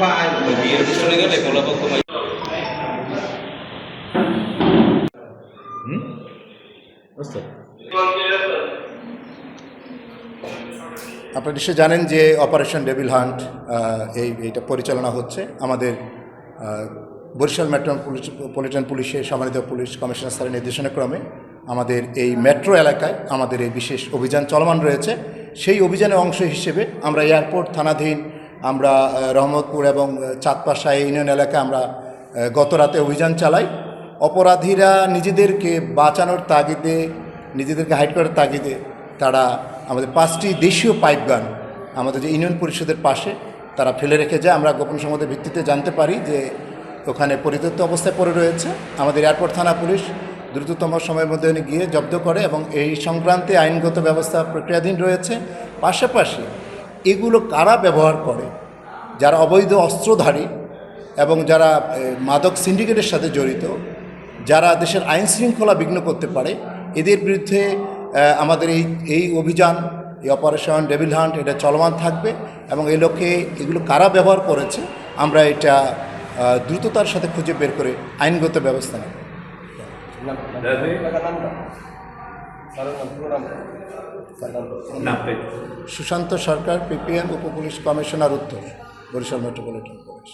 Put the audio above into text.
বিয়ের পিছনে গেলে গোলাপক্ষ নিশ্চয়ই জানেন যে অপারেশন ডেভিল হান্ট এই, এইটা পরিচালনা হচ্ছে আমাদের বরিশাল মেট্রোপলিটন পুলিশের সম্মানিত পুলিশ কমিশনার স্যারের নির্দেশনাক্রমে আমাদের এই মেট্রো এলাকায় আমাদের এই বিশেষ অভিযান চলমান রয়েছে। সেই অভিযানের অংশ হিসেবে আমরা এয়ারপোর্ট থানাধীন আমরা রহমতপুর এবং চাঁদপাশা ইউনিয়ন এলাকায় আমরা গত রাতে অভিযান চালাই। অপরাধীরা নিজেদেরকে বাঁচানোর তাগিদে, নিজেদেরকে হাইড করার তাগিদে তারা আমাদের পাঁচটি দেশীয় পাইপ গান আমাদের যে ইউনিয়ন পরিষদের পাশে তারা ফেলে রেখে যায়। আমরা গোপন সংবাদের ভিত্তিতে জানতে পারি যে ওখানে পরিত্যক্ত অবস্থায় পড়ে রয়েছে। আমাদের এয়ারপোর্ট থানা পুলিশ দ্রুততম সময়ের মধ্যে গিয়ে জব্দ করে এবং এই সংক্রান্তে আইনগত ব্যবস্থা প্রক্রিয়াধীন রয়েছে। পাশাপাশি এগুলো কারা ব্যবহার করে? যারা অবৈধ অস্ত্রধারী এবং যারা মাদক সিন্ডিকেটের সাথে জড়িত, যারা দেশের আইন শৃঙ্খলা বিঘ্ন করতে পারে, এদের বিরুদ্ধে আমাদের এই এই অভিযান, এই অপারেশন ডেভিল হান্ট, এটা চলমান থাকবে এবং এই লক্ষ্যে এগুলো কারা ব্যবহার করেছে, আমরা এটা দ্রুততার সাথে খুঁজে বের করে আইনগত ব্যবস্থা নেব। সুশান্ত সরকার পিপিএন উপপুলিশ কমিশনার উত্তর বরিশাল মেট্রোপলিটন পুলিশ